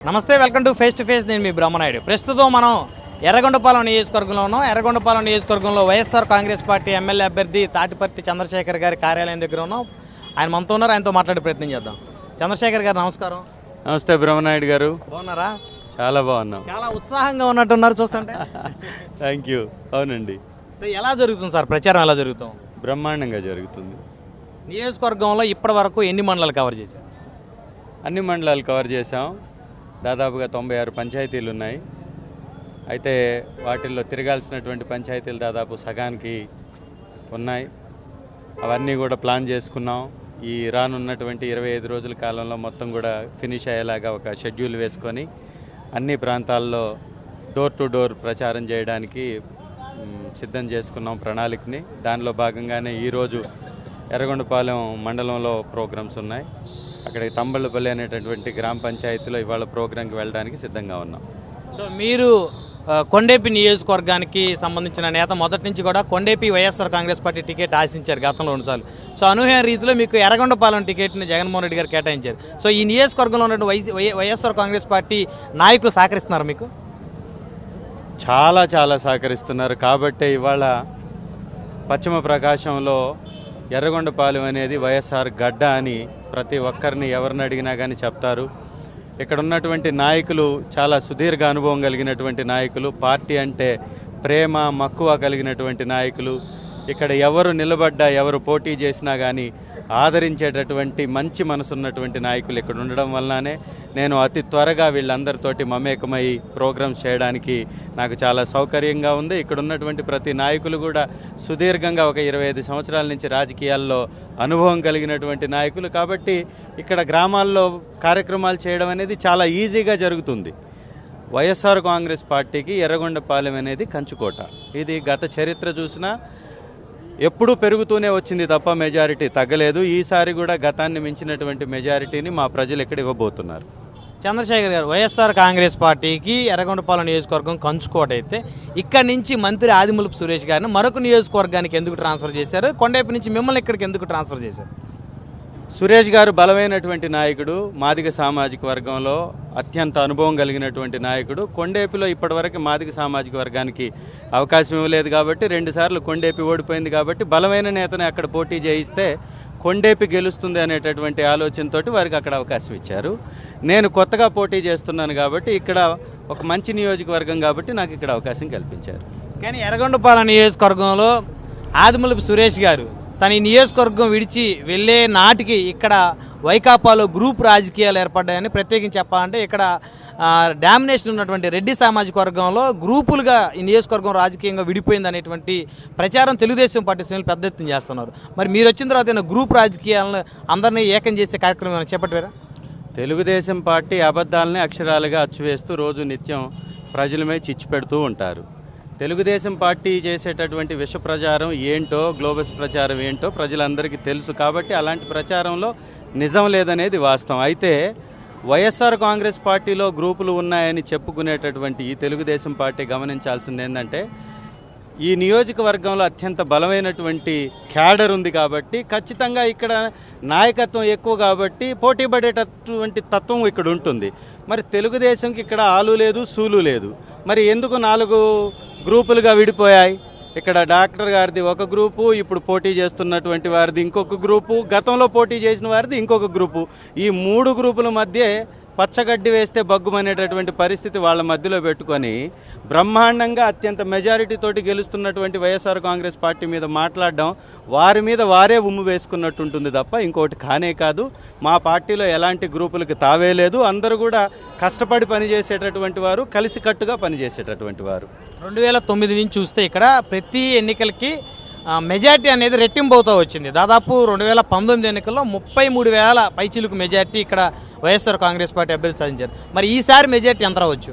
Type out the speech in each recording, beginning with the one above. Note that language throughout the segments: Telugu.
నమస్తే welcome to face to face నేను మీ బ్రహ్మనాయుడు. ప్రస్తుతం మనం ఎర్రగొండపాలెం నియోజకవర్గంలో ఉన్నాం. ఎర్రగొండపాలెం నియోజకవర్గంలో వైఎస్ఆర్ కాంగ్రెస్ పార్టీ ఎమ్మెల్యే అభ్యర్థి తాటిపర్తి చంద్రశేఖర్ గారి కార్యాలయం దగ్గర ఉన్నాం. ఆయన మనతో ఉన్నారు. ఆయనతో మాట్లాడే ప్రయత్నం చేద్దాం. చంద్రశేఖర్ గారు నమస్కారం. నమస్తే బ్రహ్మనాయుడు గారు. బాగున్నారా? చాలా బాగున్నాం. చాలా ఉత్సాహంగా ఉన్నట్టున్నారు చూస్తుంటే. థ్యాంక్ యూ అవునండి. ఎలా జరుగుతుంది సార్? ప్రచారం ఎలా జరుగుతాం? బ్రహ్మాండంగా జరుగుతుంది. నియోజకవర్గంలో ఇప్పటి వరకు ఎన్ని మండలాలు కవర్ చేశారు? అన్ని మండలాలు కవర్ చేసాం దాదాపుగా తొంభై ఆరు పంచాయతీలు ఉన్నాయి. అయితే వాటిల్లో తిరగాల్సినటువంటి పంచాయతీలు దాదాపు సగానికి ఉన్నాయి. అవన్నీ కూడా ప్లాన్ చేసుకున్నాం. ఈ రానున్నటువంటి ఇరవై ఐదు రోజుల కాలంలో మొత్తం కూడా ఫినిష్ అయ్యేలాగా ఒక షెడ్యూల్ వేసుకొని అన్ని ప్రాంతాల్లో డోర్ టు డోర్ ప్రచారం చేయడానికి సిద్ధం చేసుకున్నాం ప్రణాళికని. దానిలో భాగంగానే ఈరోజు ఎర్రగొండపాలెం మండలంలో ప్రోగ్రామ్స్ ఉన్నాయి. అక్కడికి తంబళ్ళపల్లి అనేటటువంటి గ్రామ పంచాయతీలో ఇవాళ ప్రోగ్రాంకి వెళ్ళడానికి సిద్ధంగా ఉన్నాం. సో మీరు కొండేపి నియోజకవర్గానికి సంబంధించిన నేత మొదటి నుంచి కూడా Kondepi YSR Congress party ticket ఆశించారు గతంలో రెండుసార్లు. సో అనూహ్య రీతిలో మీకు ఎర్రగొండపాలెం టికెట్ని జగన్మోహన్ రెడ్డి గారు కేటాయించారు. సో ఈ నియోజకవర్గంలో ఉన్న YC Y- YSR Congress party నాయకులు సహకరిస్తున్నారు మీకు? చాలా చాలా సహకరిస్తున్నారు. కాబట్టే ఇవాళ పశ్చిమ ప్రకాశంలో ఎర్రగొండపాలెం అనేది వైఎస్ఆర్ గడ్డ అని ప్రతి ఒక్కరిని ఎవరిని అడిగినా కానీ చెప్తారు. ఇక్కడ ఉన్నటువంటి నాయకులు చాలా సుదీర్ఘ అనుభవం కలిగినటువంటి నాయకులు. పార్టీ అంటే ప్రేమ మక్కువ కలిగినటువంటి నాయకులు. ఇక్కడ ఎవరు నిలబడ్డా ఎవరు పోటీ చేసినా కానీ ఆదరించేటటువంటి మంచి మనసున్నటువంటి నాయకులు ఇక్కడ ఉండడం వల్లనే నేను అతి త్వరగా వీళ్ళందరితోటి మమేకమై ప్రోగ్రామ్స్ చేయడానికి నాకు చాలా సౌకర్యంగా ఉంది. ఇక్కడ ఉన్నటువంటి ప్రతి నాయకులు కూడా సుదీర్ఘంగా ఒక ఇరవై ఐదు సంవత్సరాల నుంచి రాజకీయాల్లో అనుభవం కలిగినటువంటి నాయకులు. కాబట్టి ఇక్కడ గ్రామాల్లో కార్యక్రమాలు చేయడం అనేది చాలా ఈజీగా జరుగుతుంది. వైఎస్ఆర్ కాంగ్రెస్ పార్టీకి ఎర్రగొండపాలెం అనేది కంచుకోట. ఇది గత చరిత్ర చూసినా ఎప్పుడూ పెరుగుతూనే వచ్చింది తప్ప మెజారిటీ తగ్గలేదు. ఈసారి కూడా గతాన్ని మించినటువంటి మెజారిటీని మా ప్రజలు ఎక్కడ ఇవ్వబోతున్నారు? చంద్రశేఖర్ గారు వైఎస్ఆర్ కాంగ్రెస్ పార్టీకి ఎర్రగొండపాలెం నియోజకవర్గం కంచుకోట అయితే ఇక్కడి నుంచి మంత్రి ఆదిమూలపు సురేష్ గారిని మరొక నియోజకవర్గానికి ఎందుకు ట్రాన్స్ఫర్ చేశారు? కొండేపి నుంచి మిమ్మల్ని ఇక్కడికి ఎందుకు ట్రాన్స్ఫర్ చేశారు? సురేష్ గారు బలమైనటువంటి నాయకుడు మాదిగ సామాజిక వర్గంలో అత్యంత అనుభవం కలిగినటువంటి నాయకుడు. కొండేపిలో ఇప్పటివరకు మాదిగ సామాజిక వర్గానికి అవకాశం ఇవ్వలేదు కాబట్టి రెండుసార్లు కొండేపి ఓడిపోయింది కాబట్టి బలమైన నేతను అక్కడ పోటీ చేయిస్తే కొండేపి గెలుస్తుంది అనేటటువంటి ఆలోచనతోటి వారికి అక్కడ అవకాశం ఇచ్చారు. నేను కొత్తగా పోటీ చేస్తున్నాను కాబట్టి ఇక్కడ ఒక మంచి నియోజకవర్గం కాబట్టి నాకు ఇక్కడ అవకాశం కల్పించారు. కానీ ఎర్రగొండపాలెం నియోజకవర్గంలో ఆదిమలపు సురేష్ గారు తన ఈ నియోజకవర్గం విడిచి వెళ్ళే నాటికి ఇక్కడ వైకాపాలో గ్రూప్ రాజకీయాలు ఏర్పడ్డాయని ప్రత్యేకించి చెప్పాలంటే ఇక్కడ డామినేషన్ ఉన్నటువంటి రెడ్డి సామాజిక వర్గంలో గ్రూపులుగా ఈ నియోజకవర్గం రాజకీయంగా విడిపోయింది అనేటువంటి ప్రచారం తెలుగుదేశం పార్టీ శ్రేణులు పెద్ద ఎత్తున చేస్తున్నారు. మరి మీరు వచ్చిన తర్వాత గ్రూప్ రాజకీయాలను అందరినీ ఏకం చేసే కార్యక్రమం ఏమైనా చేపట్టారా? తెలుగుదేశం పార్టీ అబద్ధాలని అక్షరాలుగా అచ్చువేస్తూ రోజు నిత్యం ప్రజలమే చిచ్చు పెడుతూ ఉంటారు. తెలుగుదేశం పార్టీ చేసేటటువంటి విష ప్రచారం ఏంటో గ్లోబస్ ప్రచారం ఏంటో ప్రజలందరికీ తెలుసు కాబట్టి అలాంటి ప్రచారంలో నిజం లేదనేది వాస్తవం. అయితే వైఎస్ఆర్ కాంగ్రెస్ పార్టీలో గ్రూపులు ఉన్నాయని చెప్పుకునేటటువంటి ఈ తెలుగుదేశం పార్టీ గమనించాల్సింది ఏంటంటే ఈ నియోజకవర్గంలో అత్యంత బలమైనటువంటి క్యాడర్ ఉంది కాబట్టి ఖచ్చితంగా ఇక్కడ నాయకత్వం ఎక్కువ కాబట్టి పోటీ పడేటటువంటి తత్వం ఇక్కడ ఉంటుంది. మరి తెలుగుదేశంకి ఇక్కడ ఆలు లేదు సూలు లేదు. మరి ఎందుకు నాలుగు గ్రూపులుగా విడిపోయాయి. ఇక్కడ డాక్టర్ గారిది ఒక గ్రూపు ఇప్పుడు పోటీ చేస్తున్నటువంటి వారిది ఇంకొక గ్రూపు గతంలో పోటీ చేసిన వారిది ఇంకొక గ్రూపు. ఈ మూడు గ్రూపుల మధ్య పచ్చగడ్డి వేస్తే బగ్గుమనేటటువంటి పరిస్థితి వాళ్ళ మధ్యలో పెట్టుకొని బ్రహ్మాండంగా అత్యంత మెజారిటీ తోటి గెలుస్తున్నటువంటి వైఎస్ఆర్ కాంగ్రెస్ పార్టీ మీద మాట్లాడడం వారి మీద వారే ఉమ్ము వేసుకున్నట్టు ఉంటుంది తప్ప ఇంకోటి కానే కాదు. మా పార్టీలో ఎలాంటి గ్రూపులకు తావే లేదు. అందరూ కూడా కష్టపడి పనిచేసేటటువంటి వారు కలిసికట్టుగా పనిచేసేటటువంటి వారు. రెండు వేల తొమ్మిది నుంచి చూస్తే ఇక్కడ ప్రతి ఎన్నికలకి మెజార్టీ అనేది రెట్టింపు అవుతూ వచ్చింది. దాదాపు రెండు వేల పంతొమ్మిది ఎన్నికల్లో ముప్పై మూడు వేల పైచిలుకు మెజార్టీ ఇక్కడ వైఎస్ఆర్ కాంగ్రెస్ పార్టీ అభ్యర్థి సాధించారు మరి ఈసారి మెజార్టీ ఎంత రావచ్చు?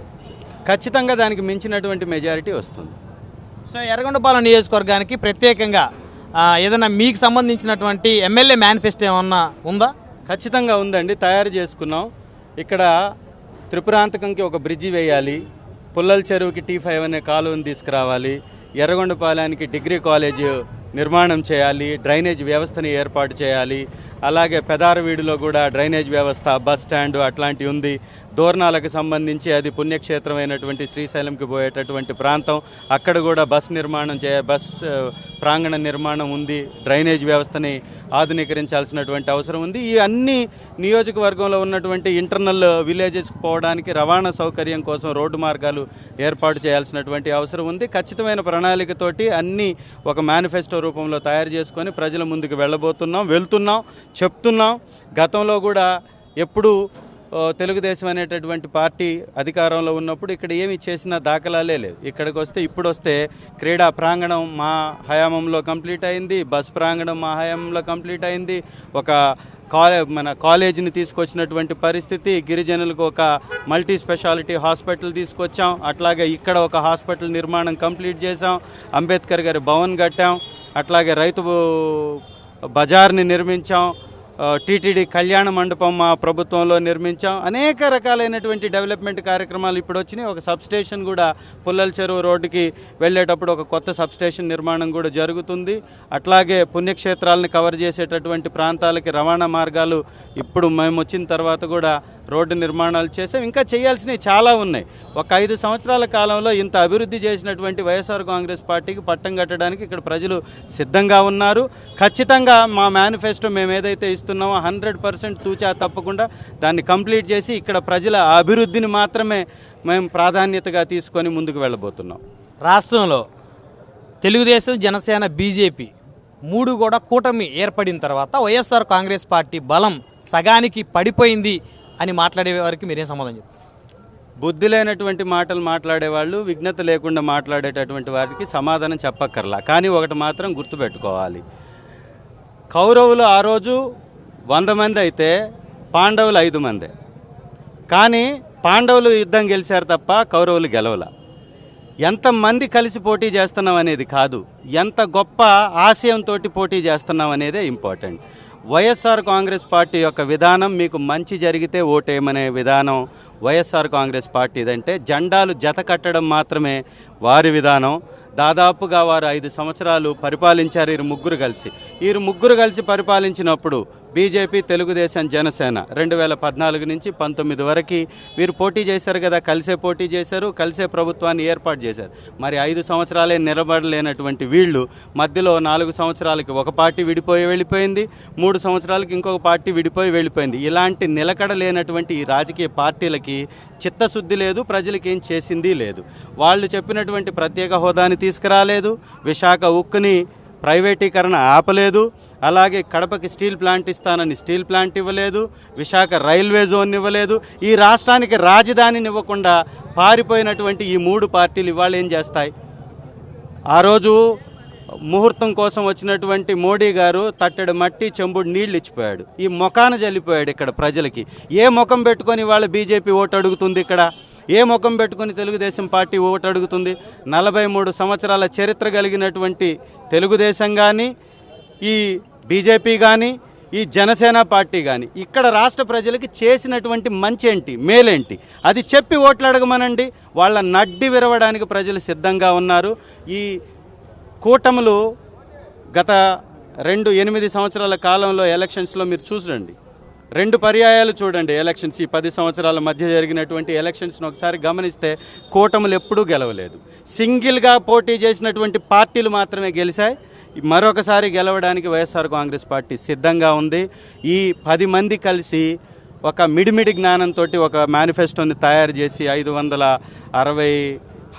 ఖచ్చితంగా దానికి మించినటువంటి మెజారిటీ వస్తుంది. సో ఎర్రగొండపాలెం నియోజకవర్గానికి ప్రత్యేకంగా ఏదైనా మీకు సంబంధించినటువంటి ఎమ్మెల్యే మేనిఫెస్టో ఏమన్నా ఉందా? ఖచ్చితంగా ఉందండి. తయారు చేసుకున్నాం. ఇక్కడ త్రిపురాంతకంకి ఒక బ్రిడ్జి వేయాలి. పుల్లల చెరువుకి టీ ఫైవ్ అనే కాలువని తీసుకురావాలి. ఎర్రగొండపాలెనికి డిగ్రీ కాలేజ్ నిర్మాణం చేయాలి. డ్రైనేజ్ వ్యవస్థని ఏర్పాటు చేయాలి. అలాగే పెదారవీడిలో కూడా డ్రైనేజ్ వ్యవస్థ బస్ స్టాండ్ అట్లాంటివి ఉంది. దోర్నాలకు సంబంధించి అది పుణ్యక్షేత్రమైనటువంటి శ్రీశైలంకి పోయేటటువంటి ప్రాంతం. అక్కడ కూడా బస్ నిర్మాణం చే బస్ ప్రాంగణ నిర్మాణం ఉంది. డ్రైనేజ్ వ్యవస్థని ఆధునీకరించాల్సినటువంటి అవసరం ఉంది. ఈ అన్ని నియోజకవర్గంలో ఉన్నటువంటి ఇంటర్నల్ విలేజెస్కి పోవడానికి రవాణా సౌకర్యం కోసం రోడ్డు మార్గాలు ఏర్పాటు చేయాల్సినటువంటి అవసరం ఉంది. ఖచ్చితమైన ప్రణాళికతోటి అన్ని ఒక మేనిఫెస్టో రూపంలో తయారు చేసుకొని ప్రజల ముందుకు వెళ్ళబోతున్నాం వెళ్తున్నాం. చెప్తున్నాం. గతంలో కూడా ఎప్పుడు తెలుగుదేశం అనేటటువంటి పార్టీ అధికారంలో ఉన్నప్పుడు ఇక్కడ ఏమి చేసిన దాఖలాలే లేవు. ఇక్కడికి వస్తే ఇప్పుడు వస్తే క్రీడా ప్రాంగణం మా హయాంలో కంప్లీట్ అయింది బస్ ప్రాంగణం మా హయాంలో కంప్లీట్ అయింది. ఒక కాలే మన కాలేజీని తీసుకొచ్చినటువంటి పరిస్థితి గిరిజనులకు ఒక మల్టీ స్పెషాలిటీ హాస్పిటల్ తీసుకొచ్చాం. అట్లాగే ఇక్కడ ఒక హాస్పిటల్ నిర్మాణం కంప్లీట్ చేసాం అంబేద్కర్ గారి భవన్ కట్టాం. అట్లాగే రైతు బజార్ని నిర్మించాం. టీటీడీ కళ్యాణ మండపం మా ప్రభుత్వంలో నిర్మించాం. అనేక రకాలైనటువంటి డెవలప్మెంట్ కార్యక్రమాలు ఇప్పుడు వచ్చినాయి. ఒక సబ్ స్టేషన్ కూడా పుల్లల చెరువు రోడ్డుకి వెళ్ళేటప్పుడు ఒక కొత్త సబ్స్టేషన్ నిర్మాణం కూడా జరుగుతుంది. అట్లాగే పుణ్యక్షేత్రాలను కవర్ చేసేటటువంటి ప్రాంతాలకి రవాణా మార్గాలు ఇప్పుడు మేము వచ్చిన తర్వాత కూడా రోడ్డు నిర్మాణాలు చేసాం. ఇంకా చేయాల్సినవి చాలా ఉన్నాయి. ఒక ఐదు సంవత్సరాల కాలంలో ఇంత అభివృద్ధి చేసినటువంటి వైఎస్ఆర్ కాంగ్రెస్ పార్టీకి పట్టం కట్టడానికి ఇక్కడ ప్రజలు సిద్ధంగా ఉన్నారు. ఖచ్చితంగా మా మేనిఫెస్టో మేము ఏదైతే ఇస్తున్నామో హండ్రెడ్ పర్సెంట్ తూచా తప్పకుండా దాన్ని కంప్లీట్ చేసి ఇక్కడ ప్రజల అభివృద్ధిని మాత్రమే మేము ప్రాధాన్యతగా తీసుకొని ముందుకు వెళ్ళబోతున్నాం. రాష్ట్రంలో తెలుగుదేశం జనసేన బీజేపీ మూడు కూడా కూటమి ఏర్పడిన తర్వాత వైఎస్ఆర్ కాంగ్రెస్ పార్టీ బలం సగానికి పడిపోయింది. అని మాట్లాడే వారికి మీరేం సమాధానం చెప్తారు బుద్ధి లేనటువంటి మాటలు మాట్లాడేవాళ్ళు విఘ్నత లేకుండా మాట్లాడేటటువంటి వారికి సమాధానం చెప్పక్కర్లా. కానీ ఒకటి మాత్రం గుర్తుపెట్టుకోవాలి. కౌరవులు ఆ రోజు వంద మంది అయితే పాండవులు ఐదు మందే. కానీ పాండవులు యుద్ధం గెలిచారు తప్ప కౌరవులు గెలవల. ఎంతమంది కలిసి పోటీ చేస్తున్నాం అనేది కాదు ఎంత గొప్ప ఆశయంతో పోటీ చేస్తున్నాం అనేదే ఇంపార్టెంట్ వైఎస్ఆర్ కాంగ్రెస్ పార్టీ యొక్క విధానం మీకు మంచి జరిగితే ఓటేయమనే విధానం వైఎస్ఆర్ కాంగ్రెస్ పార్టీదంటే జెండాలు జత కట్టడం మాత్రమే వారి విధానం. దాదాపుగా వారు ఐదు సంవత్సరాలు పరిపాలించారు వీరు ముగ్గురు కలిసి. వీరు ముగ్గురు కలిసి పరిపాలించినప్పుడు బీజేపీ తెలుగుదేశం జనసేన. రెండు వేల పద్నాలుగు నుంచి పంతొమ్మిది వరకు వీరు పోటీ చేశారు కదా కలిసే పోటీ చేశారు కలిసే ప్రభుత్వాన్ని ఏర్పాటు చేశారు. మరి ఐదు సంవత్సరాలే నిలబడలేనటువంటి వీళ్ళు మధ్యలో నాలుగు సంవత్సరాలకి ఒక పార్టీ విడిపోయి వెళ్ళిపోయింది మూడు సంవత్సరాలకి ఇంకొక పార్టీ విడిపోయి వెళ్ళిపోయింది. ఇలాంటి నిలకడ లేనటువంటి ఈ రాజకీయ పార్టీలకి చిత్తశుద్ధి లేదు ప్రజలకి ఏం చేసింది లేదు. వాళ్ళు చెప్పినటువంటి ప్రత్యేక హోదాని తీసుకురాలేదు విశాఖ ఉక్కుని ప్రైవేటీకరణ ఆపలేదు అలాగే కడపకి స్టీల్ ప్లాంట్ ఇస్తానని స్టీల్ ప్లాంట్ ఇవ్వలేదు విశాఖ రైల్వే జోన్ ఇవ్వలేదు. ఈ రాష్ట్రానికి రాజధానిని ఇవ్వకుండా పారిపోయినటువంటి ఈ మూడు పార్టీలు ఇవాళ ఏం చేస్తాయి? ఆ రోజు ముహూర్తం కోసం వచ్చినటువంటి మోడీ గారు తట్టెడు మట్టి చెంబుడు నీళ్ళు ఇచ్చిపోయాడు. ఈ మొఖాన జల్లిపోయాడు ఇక్కడ ప్రజలకి. ఏ ముఖం పెట్టుకొని వాళ్ళ బీజేపీ ఓటు అడుగుతుంది ఇక్కడ? ఏ ముఖం పెట్టుకొని తెలుగుదేశం పార్టీ ఓటు అడుగుతుంది? నలభై మూడు సంవత్సరాల చరిత్ర కలిగినటువంటి తెలుగుదేశం కానీ ఈ బీజేపీ కానీ ఈ జనసేన పార్టీ కానీ ఇక్కడ రాష్ట్ర ప్రజలకి చేసినటువంటి మంచేంటి మేలేంటి? అది చెప్పి ఓట్లు అడగమనండి. వాళ్ళ నడ్డి విరవడానికి ప్రజలు సిద్ధంగా ఉన్నారు. ఈ కూటములు గత రెండు ఎనిమిది సంవత్సరాల కాలంలో ఎలక్షన్స్లో మీరు చూడండి రెండు పర్యాయాలు చూడండి ఎలక్షన్స్. ఈ పది సంవత్సరాల మధ్య జరిగినటువంటి ఎలక్షన్స్ను ఒకసారి గమనిస్తే కూటములు ఎప్పుడూ గెలవలేదు. సింగిల్గా పోటీ చేసినటువంటి పార్టీలు మాత్రమే గెలిచాయి. మరొకసారి గెలవడానికి వైఎస్ఆర్ కాంగ్రెస్ పార్టీ సిద్ధంగా ఉంది. ఈ పది మంది కలిసి ఒక మిడిమిడి జ్ఞానంతో ఒక మేనిఫెస్టోని తయారు చేసి ఐదు వందల అరవై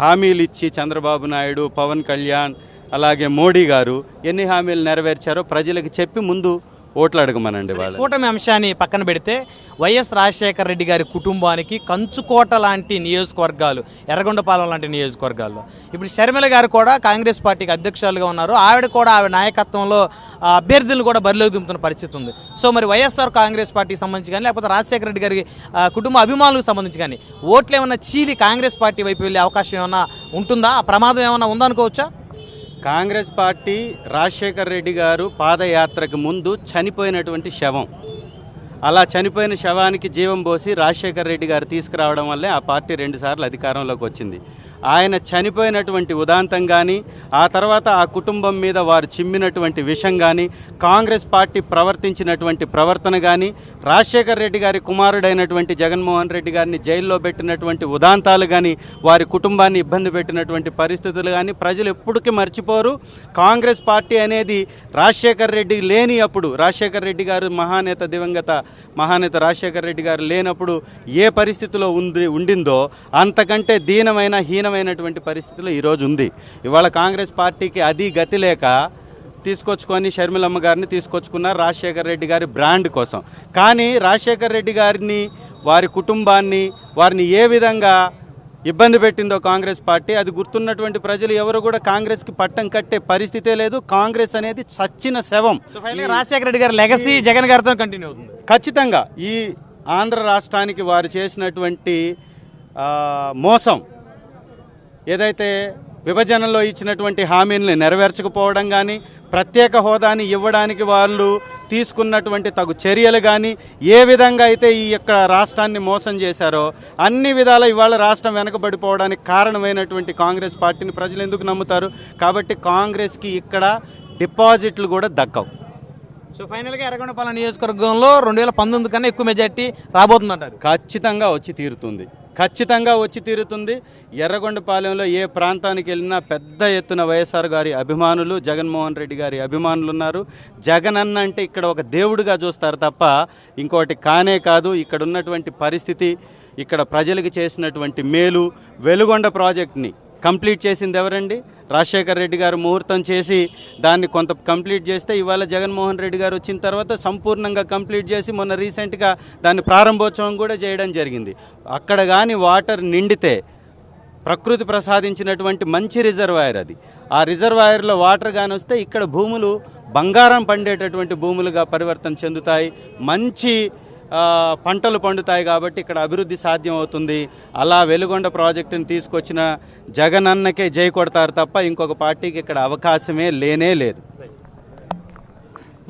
హామీలు ఇచ్చి చంద్రబాబు నాయుడు పవన్ కళ్యాణ్ అలాగే మోడీ గారు ఎన్ని హామీలు నెరవేర్చారో ప్రజలకు చెప్పి ముందు ఓట్లు అడగమనండి వాళ్ళు కూటమి అంశాన్ని పక్కన పెడితే వైఎస్ రాజశేఖర రెడ్డి గారి కుటుంబానికి కంచుకోట లాంటి నియోజకవర్గాలు ఎర్రగొండపాలెం లాంటి నియోజకవర్గాల్లో. ఇప్పుడు షర్మిల గారు కూడా కాంగ్రెస్ పార్టీకి అధ్యక్షులుగా ఉన్నారు. ఆవిడ కూడా ఆవిడ నాయకత్వంలో అభ్యర్థులు కూడా బరిలోకి దింపుతున్న పరిస్థితి ఉంది. సో మరి వైఎస్ఆర్ కాంగ్రెస్ పార్టీకి సంబంధించి కానీ లేకపోతే రాజశేఖర రెడ్డి గారి కుటుంబ అభిమానులకు సంబంధించి కానీ ఓట్లు ఏమన్నా చీలి కాంగ్రెస్ పార్టీ వైపు వెళ్ళే అవకాశం ఏమన్నా ఉంటుందా? ఆ ప్రమాదం ఏమన్నా ఉందనుకోవచ్చా? కాంగ్రెస్ పార్టీ రాజశేఖర్ రెడ్డి గారు పాదయాత్రకు ముందు చనిపోయినటువంటి శవం. అలా చనిపోయిన శవానికి జీవం పోసి రాజశేఖర్ రెడ్డి గారు తీసుకురావడం వల్లే ఆ పార్టీ రెండుసార్లు అధికారంలోకి వచ్చింది. ఆయన చనిపోయినటువంటి ఉదాంతం కానీ ఆ తర్వాత ఆ కుటుంబం మీద వారు చిమ్మినటువంటి విషం కానీ కాంగ్రెస్ పార్టీ ప్రవర్తించినటువంటి ప్రవర్తన కానీ రాజశేఖర్ రెడ్డి గారి కుమారుడైనటువంటి జగన్మోహన్ రెడ్డి గారిని జైల్లో పెట్టినటువంటి ఉదాంతాలు కానీ వారి కుటుంబాన్ని ఇబ్బంది పెట్టినటువంటి పరిస్థితులు కానీ ప్రజలు ఎప్పటికీ మర్చిపోరు. కాంగ్రెస్ పార్టీ అనేది రాజశేఖర్ రెడ్డి లేని అప్పుడు రాజశేఖర్ రెడ్డి గారు మహానేత దివంగత మహానేత రాజశేఖర్ రెడ్డి గారు లేనప్పుడు ఏ పరిస్థితిలో ఉంది ఉండిందో అంతకంటే దీనమైన హీన హీనమైనటువంటి పరిస్థితిలో ఈరోజు ఉంది. ఇవాళ కాంగ్రెస్ పార్టీకి అది గతి లేక తీసుకొచ్చుకొని షర్మిలమ్మ గారిని తీసుకొచ్చుకున్నారు రాజశేఖర్ రెడ్డి గారి బ్రాండ్ కోసం. కానీ రాజశేఖర్ రెడ్డి గారిని వారి కుటుంబాన్ని వారిని ఏ విధంగా ఇబ్బంది పెట్టిందో కాంగ్రెస్ పార్టీ అది గుర్తున్నటువంటి ప్రజలు ఎవరు కూడా కాంగ్రెస్కి పట్టం కట్టే పరిస్థితే లేదు. కాంగ్రెస్ అనేది చచ్చిన శవం. రాజశేఖర రెడ్డి గారి లెగసీ జగన్ గారితో కంటిన్యూ అవుతుంది. ఖచ్చితంగా ఈ ఆంధ్ర రాష్ట్రానికి వారు చేసినటువంటి మోసం ఏదైతే విభజనలో ఇచ్చినటువంటి హామీలను నెరవేర్చకపోవడం కానీ ప్రత్యేక హోదాని ఇవ్వడానికి వాళ్ళు తీసుకున్నటువంటి తగు చర్యలు కానీ ఏ విధంగా అయితే ఈ యొక్క రాష్ట్రాన్ని మోసం చేశారో అన్ని విధాల ఇవాళ రాష్ట్రం వెనకబడిపోవడానికి కారణమైనటువంటి కాంగ్రెస్ పార్టీని ప్రజలు ఎందుకు నమ్ముతారు? కాబట్టి కాంగ్రెస్కి ఇక్కడ డిపాజిట్లు కూడా దక్కవు. సో ఫైనల్గా ఎర్రగొండపాలెం నియోజకవర్గంలో రెండు వేల పంతొమ్మిది కన్నా ఎక్కువ మెజార్టీ రాబోతుందంటారు? ఖచ్చితంగా వచ్చి తీరుతుంది. ఖచ్చితంగా వచ్చి తీరుతుంది. ఎర్రగొండపాలెంలో ఏ ప్రాంతానికి వెళ్ళినా పెద్ద ఎత్తున వైఎస్ఆర్ గారి అభిమానులు జగన్మోహన్ రెడ్డి గారి అభిమానులు ఉన్నారు జగన్ అన్న అంటే ఇక్కడ ఒక దేవుడిగా చూస్తారు తప్ప ఇంకోటి కానే కాదు. ఇక్కడ ఉన్నటువంటి పరిస్థితి ఇక్కడ ప్రజలకు చేసినటువంటి మేలు వెలుగొండ ప్రాజెక్ట్ని కంప్లీట్ చేసింది ఎవరండి రాజశేఖర్ రెడ్డి గారు ముహూర్తం చేసి దాన్ని కొంత కంప్లీట్ చేస్తే ఇవాళ జగన్మోహన్ రెడ్డి గారు వచ్చిన తర్వాత సంపూర్ణంగా కంప్లీట్ చేసి మొన్న రీసెంట్గా దాన్ని ప్రారంభోత్సవం కూడా చేయడం జరిగింది. అక్కడ కానీ వాటర్ నిండితే ప్రకృతి ప్రసాదించినటువంటి మంచి రిజర్వాయర్ అది. ఆ రిజర్వాయర్లో వాటర్ కానీ వస్తే ఇక్కడ భూములు బంగారం పండేటటువంటి భూములుగా పరివర్తన చెందుతాయి. మంచి పంటలు పండుతాయి కాబట్టి ఇక్కడ అభివృద్ధి సాధ్యం అవుతుంది అలా వెలుగొండ ప్రాజెక్టుని తీసుకొచ్చిన జగన్ అన్నకే జై కొడతారు తప్ప ఇంకొక పార్టీకి ఇక్కడ అవకాశమే లేనే లేదు.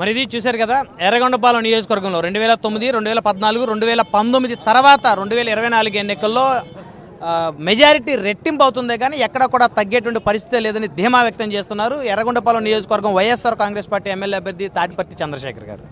మరి ఇది చూశారు కదా ఎర్రగొండపాలెం నియోజకవర్గంలో రెండు వేల తొమ్మిది రెండు వేల పద్నాలుగు రెండు వేల పంతొమ్మిది తర్వాత రెండు వేల ఇరవై నాలుగు ఎన్నికల్లో మెజారిటీ రెట్టింపు అవుతుందే కానీ ఎక్కడ కూడా తగ్గేటువంటి పరిస్థితి లేదని ధీమా వ్యక్తం చేస్తున్నారు ఎర్రగొండపాలెం నియోజకవర్గం వైఎస్ఆర్ కాంగ్రెస్ పార్టీ ఎమ్మెల్యే అభ్యర్థి తాటిపర్తి చంద్రశేఖర్ గారు.